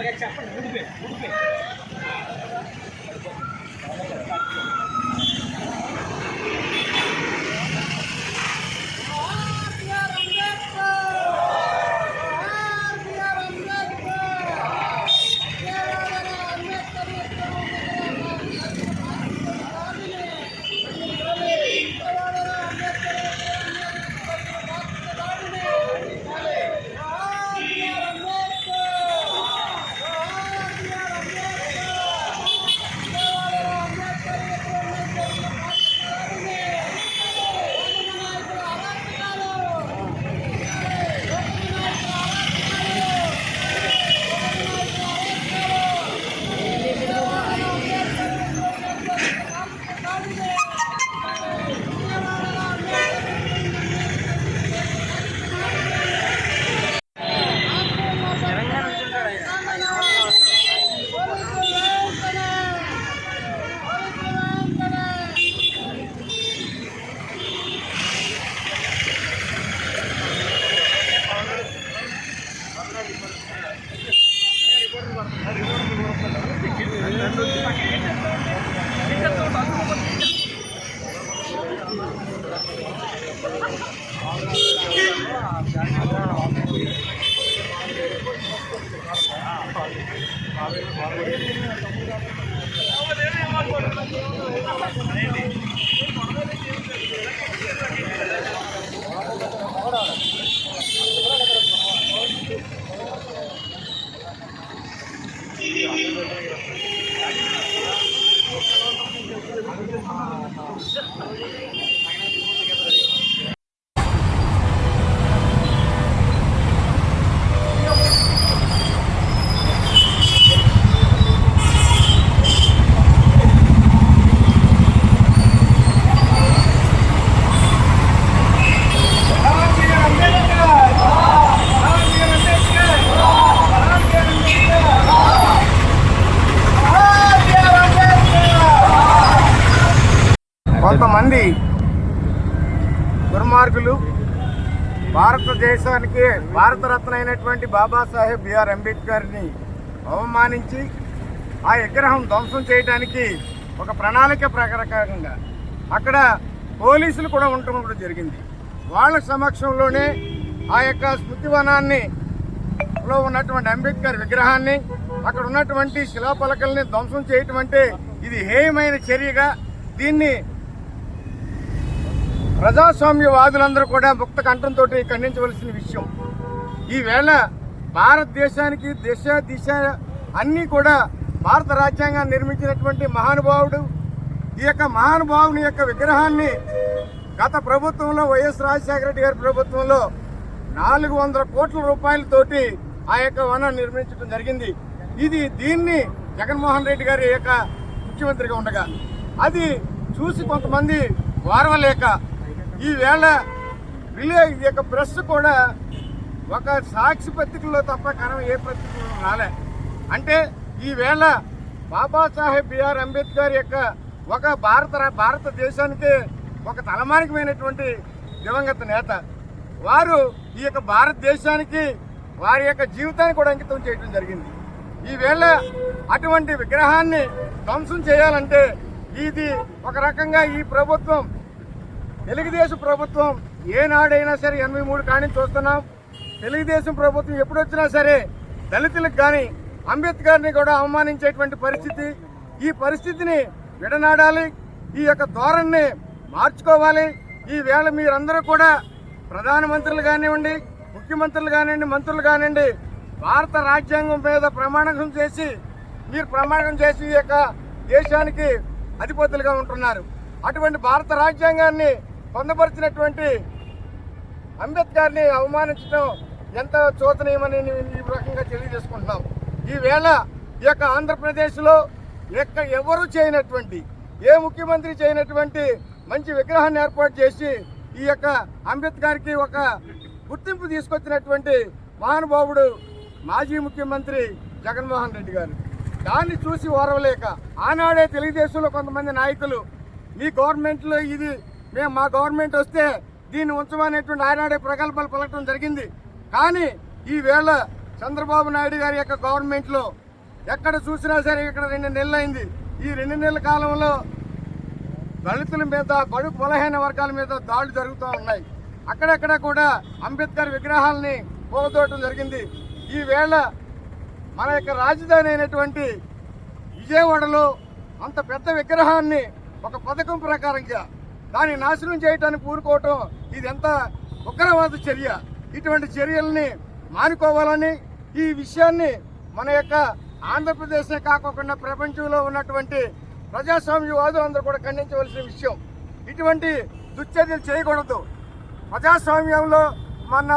చెప్పండి అలాగే చెప్పండి ఉడిపే ఉడిపే భారతదేశానికి భారతరత్న అయినటువంటి బాబాసాహెబ్ బిఆర్ అంబేద్కర్ని అవమానించి ఆ విగ్రహం ధ్వంసం చేయడానికి ఒక ప్రణాళిక ప్రకారంగా అక్కడ పోలీసులు కూడా ఉండటం కూడా జరిగింది. వాళ్ళ సమక్షంలోనే ఆ యొక్క స్మృతివనాన్ని లో ఉన్నటువంటి అంబేద్కర్ విగ్రహాన్ని అక్కడ ఉన్నటువంటి శిలాపలకల్ని ధ్వంసం చేయటం అంటే ఇది హేయమైన చర్యగా దీన్ని ప్రజాస్వామ్యవాదులందరూ కూడా ముక్త కంఠంతో ఖండించవలసిన విషయం. ఈవేళ భారతదేశానికి దిశ దిశ అన్నీ కూడా భారత రాజ్యాంగాన్ని నిర్మించినటువంటి మహానుభావుడు ఈ యొక్క మహానుభావుని యొక్క విగ్రహాన్ని గత ప్రభుత్వంలో వైఎస్ రాజశేఖర రెడ్డి గారి ప్రభుత్వంలో నాలుగు వందల కోట్ల రూపాయలతోటి ఆ యొక్క వనం నిర్మించడం జరిగింది. ఇది దీన్ని జగన్మోహన్ రెడ్డి గారి యొక్క ముఖ్యమంత్రిగా ఉండగా అది చూసి కొంతమంది వారవలేక ఈవేళ విలే ఈ యొక్క ప్రెస్ కూడా ఒక సాక్షి పత్రికల్లో తప్ప కనం ఏ పత్రికలో రాలే. అంటే ఈవేళ బాబాసాహెబ్ బిఆర్ అంబేద్కర్ యొక్క ఒక భారత భారతదేశానికి ఒక తలమానికమైనటువంటి దివంగత నేత. వారు ఈ యొక్క భారతదేశానికి వారి యొక్క జీవితాన్ని కూడా అంకితం చేయడం జరిగింది. ఈవేళ అటువంటి విగ్రహాన్ని ధ్వంసం చేయాలంటే ఇది ఒక రకంగా ఈ ప్రభుత్వం తెలుగుదేశం ప్రభుత్వం ఏనాడైనా సరే ఎనభై మూడు కానీ చూస్తున్నాం. తెలుగుదేశం ప్రభుత్వం ఎప్పుడొచ్చినా సరే దళితులకు కానీ అంబేద్కర్ని కూడా అవమానించేటువంటి పరిస్థితి. ఈ పరిస్థితిని విడనాడాలి. ఈ యొక్క ధోరణిని మార్చుకోవాలి. ఈ వేళ మీరందరూ కూడా ప్రధానమంత్రులు కానివ్వండి ముఖ్యమంత్రులు కానివ్వండి మంత్రులు కానివ్వండి భారత రాజ్యాంగం మీద ప్రమాణం చేసి మీరు ప్రమాణం చేసి ఈ యొక్క దేశానికి అధిపతులుగా ఉంటున్నారు. అటువంటి భారత రాజ్యాంగాన్ని పొందపరిచినటువంటి అంబేద్కర్ని అవమానించడం ఎంత చోదనీయమని ఈ రకంగా తెలియజేసుకుంటున్నాం. ఈవేళ ఈ యొక్క ఆంధ్రప్రదేశ్లో ఎక్క ఎవరు చేయనటువంటి ఏ ముఖ్యమంత్రి చేయనటువంటి మంచి విగ్రహాన్ని ఏర్పాటు చేసి ఈ యొక్క అంబేద్కర్కి ఒక గుర్తింపు తీసుకొచ్చినటువంటి మహానుభావుడు మాజీ ముఖ్యమంత్రి జగన్మోహన్ రెడ్డి గారు. దాన్ని చూసి ఓరవలేక ఆనాడే తెలుగుదేశంలో కొంతమంది నాయకులు మీ గవర్నమెంట్లో ఇది మేము మా గవర్నమెంట్ వస్తే దీన్ని ఉంచమనేటువంటి ఆనాడే ప్రగల్భాలు పలకడం జరిగింది. కానీ ఈ వేళ చంద్రబాబు నాయుడు గారి యొక్క గవర్నమెంట్లో ఎక్కడ చూసినా సరే ఇక్కడ రెండు నెలలు అయింది. ఈ రెండు నెలల కాలంలో దళితుల మీద బడుగు బలహీన వర్గాల మీద దాడులు జరుగుతూ ఉన్నాయి. అక్కడక్కడ కూడా అంబేద్కర్ విగ్రహాలని పోగొట్టడం జరిగింది. ఈ వేళ మన యొక్క రాజధాని అయినటువంటి విజయవాడలో అంత పెద్ద విగ్రహాన్ని ఒక పథకం ప్రకారంగా దాన్ని నాశనం చేయడానికి ఊరుకోవటం ఇది ఎంత ఉగ్రవాద చర్య. ఇటువంటి చర్యల్ని మానుకోవాలని ఈ విషయాన్ని మన యొక్క ఆంధ్రప్రదేశ్నే కాకుండా ప్రపంచంలో ఉన్నటువంటి ప్రజాస్వామ్యవాదులందరూ కూడా ఖండించవలసిన విషయం. ఇటువంటి దుశ్చర్యలు చేయకూడదు. ప్రజాస్వామ్యంలో మొన్న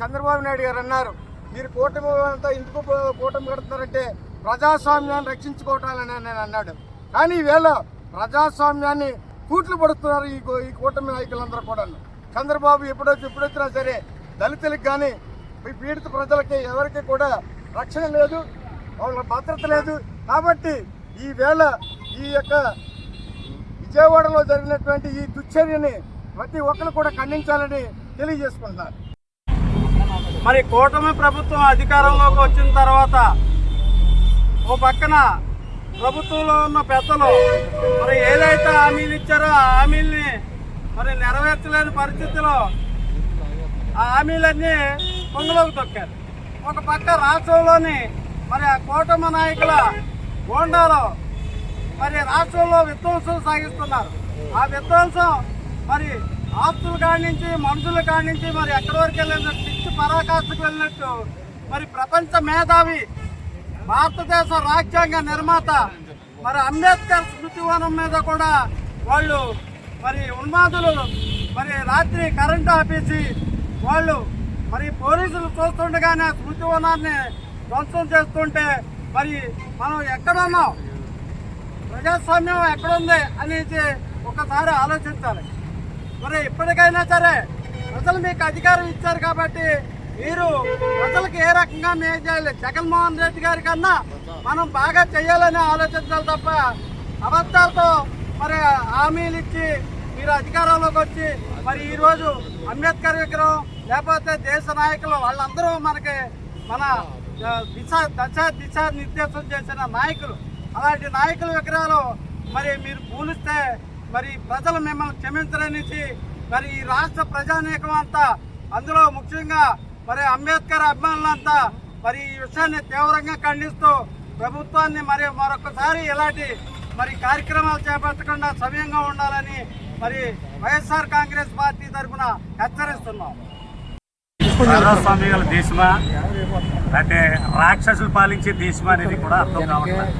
చంద్రబాబు నాయుడు గారు అన్నారు మీరు కూటమి అంతా ఎందుకు కూటమి కడుతున్నారంటే ప్రజాస్వామ్యాన్ని రక్షించుకోవటాలని నేను అన్నాడు. కానీ ఈవేళ ప్రజాస్వామ్యాన్ని కూట్లు పడుతున్నారు ఈ ఈ కూటమి నాయకులందరూ కూడా చంద్రబాబు ఎప్పుడొచ్చి ఎప్పుడొచ్చినా సరే దళితులకు కానీ ఈ పీడిత ప్రజలకి ఎవరికి కూడా రక్షణ లేదు వాళ్ళ భద్రత లేదు. కాబట్టి ఈ వేళ ఈ యొక్క విజయవాడలో జరిగినటువంటి ఈ దుశ్చర్యని ప్రతి ఒక్కరు కూడా ఖండించాలని తెలియజేసుకుంటున్నారు. మరి కూటమి ప్రభుత్వం అధికారంలోకి వచ్చిన తర్వాత ఓ పక్కన ప్రభుత్వంలో ఉన్న పెద్దలు మరి ఏదైతే హామీలు ఇచ్చారో ఆ హామీల్ని మరి నెరవేర్చలేని పరిస్థితిలో ఆ హామీలన్నీ పొంగలోకి తొక్కారు. ఒక పక్క రాష్ట్రంలోని మరి ఆ కూటమి నాయకుల గోండాలో మరి రాష్ట్రంలో విధ్వంసం సాగిస్తున్నారు. ఆ విధ్వంసం మరి ఆస్తులు కాడి మనుషులు మనుషుల నుంచి మరి ఎక్కడి వరకు వెళ్ళినట్టు పిచ్చి పరాకాష్ఠకు వెళ్ళినట్టు మరి ప్రపంచ మేధావి భారతదేశ రాజ్యాంగ నిర్మాత మరి అంబేద్కర్ స్మృతివనం మీద కూడా వాళ్ళు మరి ఉన్మాదులు మరి రాత్రి కరెంటు ఆపేసి వాళ్ళు మరి పోలీసులు చూస్తుండగానే స్మృతివనాన్ని ధ్వంసం చేస్తుంటే మరి మనం ఎక్కడున్నాం? ప్రజాస్వామ్యం ఎక్కడుంది అనేసి ఒకసారి ఆలోచించాలి. మరి ఇప్పటికైనా సరే ప్రజలు మీకు అధికారం ఇచ్చారు కాబట్టి మీరు ప్రజలకు ఏ రకంగా మేలు చేయాలి? జగన్మోహన్ రెడ్డి గారి కన్నా మనం బాగా చేయాలని ఆలోచించాలి తప్ప అబద్ధాలతో మరి హామీలు ఇచ్చి మీరు అధికారంలోకి వచ్చి మరి ఈరోజు అంబేద్కర్ విగ్రహం లేకపోతే దేశ నాయకులు వాళ్ళందరూ మనకి మన దిశ దశ దిశ నిర్దేశం చేసిన నాయకులు. అలాంటి నాయకుల విగ్రహాలు మరి మీరు పూలిస్తే మరి ప్రజలు మిమ్మల్ని క్షమించరనేసి మరి ఈ రాష్ట్ర ప్రజానీకం అంతా అందులో ముఖ్యంగా మరి అంబేద్కర్ అభిమానులంతా మరి ఈ విషయాన్ని తీవ్రంగా ఖండిస్తూ ప్రభుత్వాన్ని మరి మరొకసారి ఇలాంటి మరి కార్యక్రమాలు చేపట్టకుండా సవ్యంగా ఉండాలని మరి వైఎస్ఆర్ కాంగ్రెస్ పార్టీ తరఫున హెచ్చరిస్తున్నాం. ప్రజాస్వామ్య గల దేశమా? అంటే రాక్షసులు పాలించే దేశమా అనేది కూడా అర్థం కావట్లేదు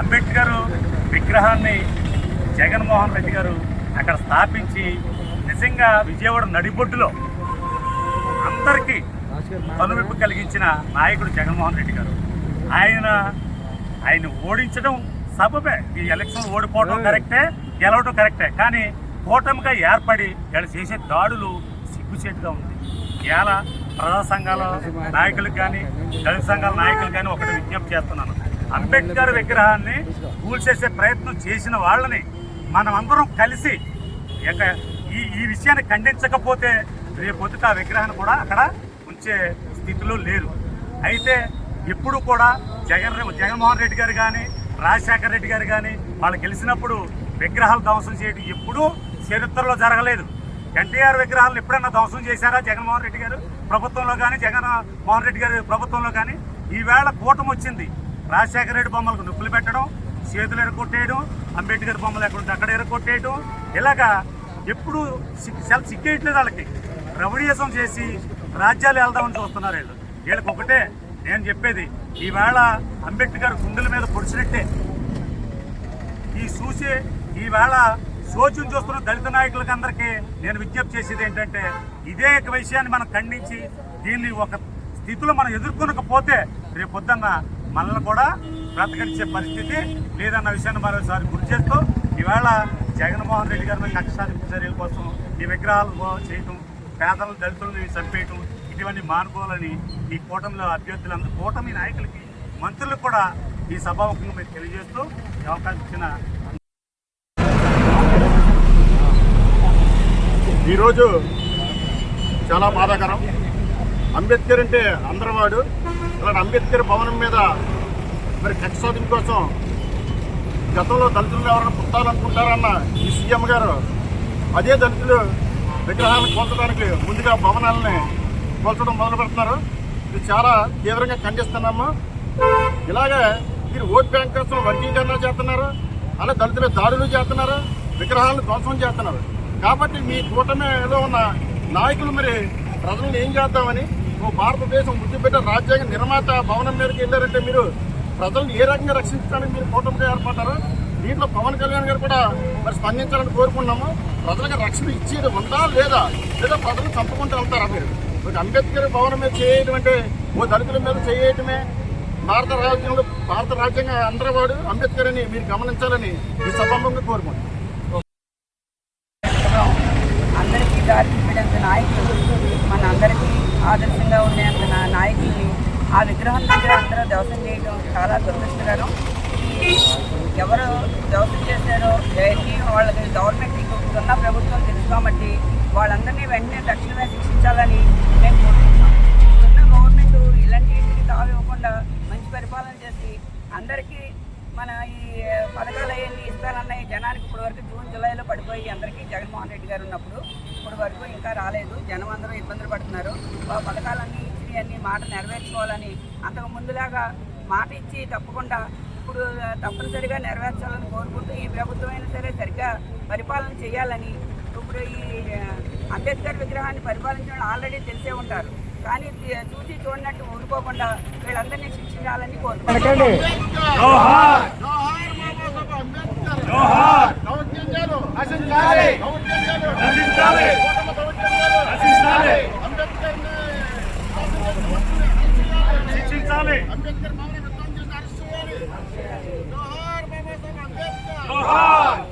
అంబేద్కర్ విగ్రహాన్ని జగన్మోహన్ రెడ్డి గారు అక్కడ స్థాపించి నిజంగా విజయవాడ నడిబొడ్డులో అందరికీ కనువిప్పు కలిగించిన నాయకుడు జగన్మోహన్ రెడ్డి గారు. ఆయన ఆయన ఓడించడం సబబే. ఈ ఎలక్షన్ ఓడిపోవడం కరెక్టే గెలవడం కరెక్టే. కానీ కూటమిగా ఏర్పడి వీళ్ళు చేసే దాడులు సిగ్గుచేటుగా ఉంది. ఇవాళ ప్రజా సంఘాల నాయకులకు కానీ దళిత సంఘాల నాయకులు కానీ ఒకటి విజ్ఞప్తి చేస్తున్నాను. అంబేద్కర్ విగ్రహాన్ని కూల్చేసే ప్రయత్నం చేసిన వాళ్ళని మనమందరం కలిసి ఇక ఈ ఈ విషయాన్ని ఖండించకపోతే రేపొద్దుట ఆ విగ్రహాన్ని కూడా అక్కడ ఉంచే స్థితిలో లేరు. అయితే ఎప్పుడు కూడా జగన్ జగన్మోహన్ రెడ్డి గారు కానీ రాజశేఖర రెడ్డి గారు కానీ వాళ్ళు గెలిచినప్పుడు విగ్రహాలు ధ్వంసం చేయడం ఎప్పుడూ చరిత్రలో జరగలేదు. ఎన్టీఆర్ విగ్రహాలను ఎప్పుడైనా ధ్వంసం చేశారా జగన్మోహన్ రెడ్డి గారు? ప్రభుత్వంలో కానీ జగన్ మోహన్ రెడ్డి గారి ప్రభుత్వంలో కానీ ఈవేళ కూటమి వచ్చింది. రాజశేఖర రెడ్డి బొమ్మలకు నొప్పులు పెట్టడం చేతులు ఎరగొట్టేయడం అంబేద్కర్ బొమ్మలు ఎక్కడ అక్కడ ఎరగొట్టేయడం ఇలాగా ఎప్పుడు సిక్- చాలా సిగ్గేయట్లేదు వాళ్ళకి. రౌడీయసం చేసి రాజ్యాలు వెళ్దామని చూస్తున్నారు వీళ్ళు. వీళ్ళకి ఒకటే నేను చెప్పేది ఈవేళ అంబేద్కర్ గుండెల మీద పొడిచినట్టే. ఈ చూసి ఈవేళ సోచును చూస్తున్న దళిత నాయకులకి అందరికీ నేను విజ్ఞప్తి చేసేది ఏంటంటే ఇదే ఒక విషయాన్ని మనం ఖండించి దీన్ని ఒక స్థితిలో మనం ఎదుర్కొనకపోతే రేపు పొద్దున్న మనల్ని కూడా బ్రతకరించే పరిస్థితి లేదన్న విషయాన్ని మరోసారి గుర్తు చేస్తూ ఈవేళ జగన్మోహన్ రెడ్డి గారి మీద కక్ష చర్యల కోసం ఈ విగ్రహాలు చేయటం పేదలను దళితులను చంపేయటం ఇటువంటి మానుకోవాలని ఈ కూటమిలో అభ్యర్థులందరూ కూటమి నాయకులకి మంత్రులకు కూడా ఈ సభాముఖంగా మీరు తెలియజేస్తూ ఈ అవకాశం ఇచ్చిన ఈరోజు చాలా బాధాకరం. అంబేద్కర్ అంటే అందరవాడు. ఇలాంటి అంబేద్కర్ భవనం మీద మరి కక్ష సాధన కోసం గతంలో దళితులు ఎవరైనా పుట్టాలనుకుంటారన్న ఈ సీఎం గారు అదే దళితులు విగ్రహాలను కూల్చడానికి ముందుగా భవనాలని కూల్చడం మొదలు పెడుతున్నారు. ఇది చాలా తీవ్రంగా ఖండిస్తున్నాము. ఇలాగే మీరు ఓట్ బ్యాంక్ కోసం వర్గీకరణ చేస్తున్నారు. అలా దళితుల దాడులు చేస్తున్నారు. విగ్రహాలను ధ్వంసం చేస్తున్నారు. కాబట్టి మీ కూటమిలో ఉన్న నాయకులు మరి ప్రజలను ఏం చేద్దామని ఓ భారతదేశం ముద్దుపెట్ట రాజ్యాంగ నిర్మాత భవనం మీదకి వెళ్ళారంటే మీరు ప్రజలను ఏ రకంగా రక్షించడానికి మీరు కూటమిగా ఏర్పడ్డారు? దీంట్లో పవన్ కళ్యాణ్ గారు కూడా మరి స్పందించాలని కోరుకున్నాము ప్రజలకు రక్షణ ఇచ్చేది ఉందా లేదా? లేదా ప్రజలు చంపుకుంటూ వెళ్తారా మీరు? ఒక అంబేద్కర్ భవనం మీద చేయడం అంటే ఓ దళితుల మీద చేయటమే భారత రాజ్యంలో భారత రాజ్యాంగ అందరవాడు అంబేద్కర్ అని మీరు గమనించాలని ఈ సభాముఖంగా కోరుకుంటున్నాను అందరికీ దారి చూపించేంత నాయకులు మన అందరికీ ఆదర్శంగా ఉండేంత నా నాయకుల్ని ఆ విగ్రహం దగ్గర అందరూ దోషం చేయడం చాలా దురదృష్టకరం. ఎవరు దోషం చేశారో ఏంటి వాళ్ళకి గవర్నమెంట్ ఉన్న ప్రభుత్వం తెలుసు కాబట్టి వాళ్ళందరినీ వెంటనే తక్షణమే శిక్షించాలని మేము కోరుకుంటున్నాం ఉన్న గవర్నమెంట్ ఇలాంటి వీటికి ఇవ్వకుండా మంచి పరిపాలన చేసి అందరికీ మన ఈ పథకాలు అవన్నీ ఇస్తానన్నాయి జనానికి ఇప్పుడు వరకు జూన్ జూలైలో పడిపోయి అందరికీ జగన్మోహన్ రెడ్డి గారు ఉన్నప్పుడు ఇప్పుడు వరకు ఇంకా రాలేదు. జనం అందరూ ఇబ్బందులు పడుతున్నారు. ఆ పథకాలన్నీ ఇచ్చి అన్ని మాట నెరవేర్చుకోవాలని అంతకు ముందులాగా మాట ఇచ్చి తప్పకుండా ఇప్పుడు తప్పనిసరిగా నెరవేర్చాలని కోరుకుంటూ ఈ ప్రభుత్వం సరే సరిగ్గా పరిపాలన చేయాలని ఇప్పుడు ఈ అంబేద్కర్ విగ్రహాన్ని పరిపాలించడం ఆల్రెడీ తెలిసే ఉంటారు. కానీ చూసి చూడనట్టు ఊరుకోకుండా వీళ్ళందరినీ శిక్షించాలని కోరుకుంటున్నారు అంబేద్కర్ মহান